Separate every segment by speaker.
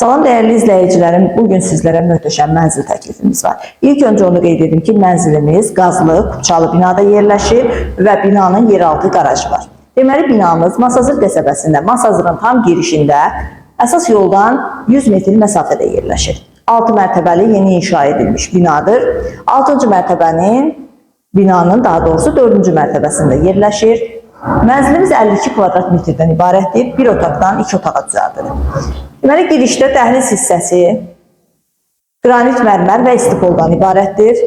Speaker 1: Salam değerli izleyicilerim, bugün sizlere möhtəşəm mənzil təklifimiz var. İlk önce onu qeyd edim ki, mənzilimiz qazlı, kupçalı binada yerləşir və binanın yeraltı qarajı var. Deməli, binamız Masazır qəsəbəsində, Masazırın tam girişində, əsas yoldan 100 metr məsafədə yerləşir. 6 mərtəbəli yeni inşa edilmiş binadır. 6-cı mərtəbənin, binanın daha doğrusu 4-cü mərtəbəsində yerləşir. Mənzilimiz 52 kvadrat metrdən ibarətdir. Bir otaqdan iki otağa düzəldilir. Deməli, girişdə dəhliz hissəsi qranit mərmər və istipoldan ibarətdir.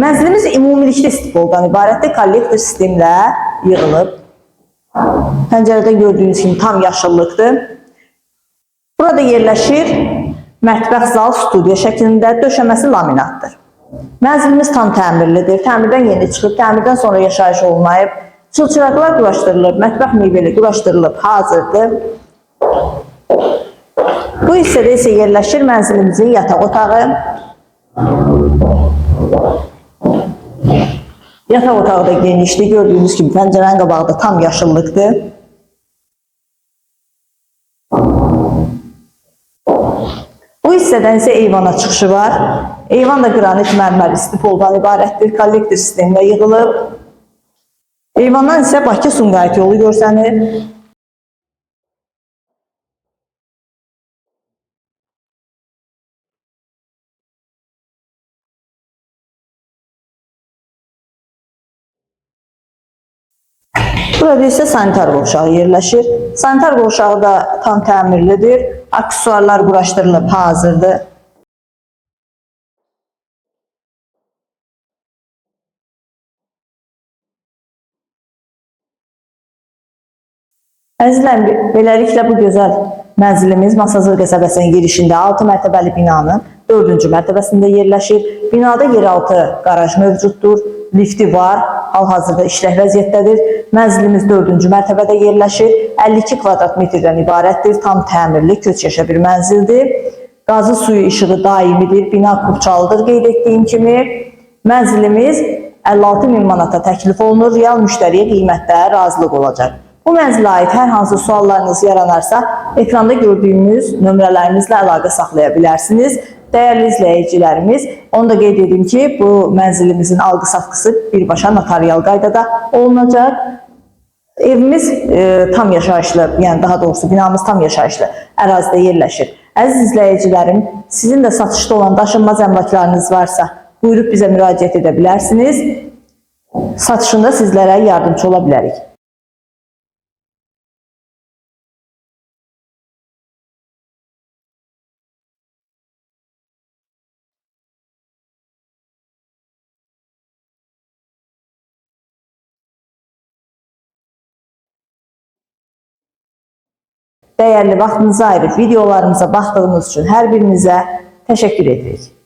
Speaker 1: Mənzilimiz ümumilikdə istipoldan ibarətdir. Kollektor sistemlə yığılıb. Pəncərədə gördüyünüz kimi tam yaşıllıqdır. Burada yerləşir mətbəx zal studiya şəklində döşəməsi laminatdır. Mənzilimiz tam təmirlidir. Təmirdən yeni çıxıb, təmirdən sonra yaşayış olunmayıb. Çılçıraqlar quraşdırılıb, mətbəx meyvəli quraşdırılıb, hazırdır. Bu hissədə isə yerləşir mənzilimizin yataq otağı. Yataq otağı da genişdir. Gördüyünüz kimi pəncərənin qabağında tam yaşıllıqdır. Bu hissədən isə eyvana çıxışı var. Eyvan da qranit mərmər istipoldan ibarətdir. Kollektor sistemində yığılıb. Eyvandan isə Bakı Sumqayıt yolu görsənir. Burada isə sanitar qovşağı yerləşir. Sanitar qovşağı da tam təmirlidir. Aksesuarlar quraşdırılıb hazırdır. Əzizlərim, beləliklə bu gözəl mənzilimiz Masazır qəsəbəsinin girişində 6 mərtəbəli binanın 4-cü mərtəbəsində yerləşir. Binada yeraltı qaraj mövcuddur, lifti var, hal-hazırda işlək vəziyyətdədir. Mənzilimiz 4-cü mərtəbədə yerləşir. 52 kvadrat metrdən ibarətdir. Tam təmirli, köç yaşa bir mənzildir. Qazı suyu işığı daimidir, bina kupçalıdır qeyd etdiyim kimi. Mənzilimiz 56 min manata təklif olunur. Real müştəriyə qiymətdə razılıq olacaq. Bu mənzilə aid hər hansı suallarınız yaranarsa, ekranda gördüyümüz nömrələrimizlə əlaqə saxlaya bilərsiniz. Dəyərli izləyicilərimiz, onu da qeyd edim ki, bu mənzilimizin alqı-satqısı birbaşa notarial qaydada olunacaq. Evimiz e, tam yaşayışlı, yəni daha doğrusu binamız tam yaşayışlı ərazidə yerləşir. Əziz izləyicilərim, sizin də satışda olan daşınmaz əmlaklarınız varsa, buyurub bizə müraciət edə bilərsiniz. Satışında sizlərə yardımcı ola bilərik. Değerli vaxtınızı ayırıb videolarımıza baxdığınız üçün hər birinizə təşəkkür edirik.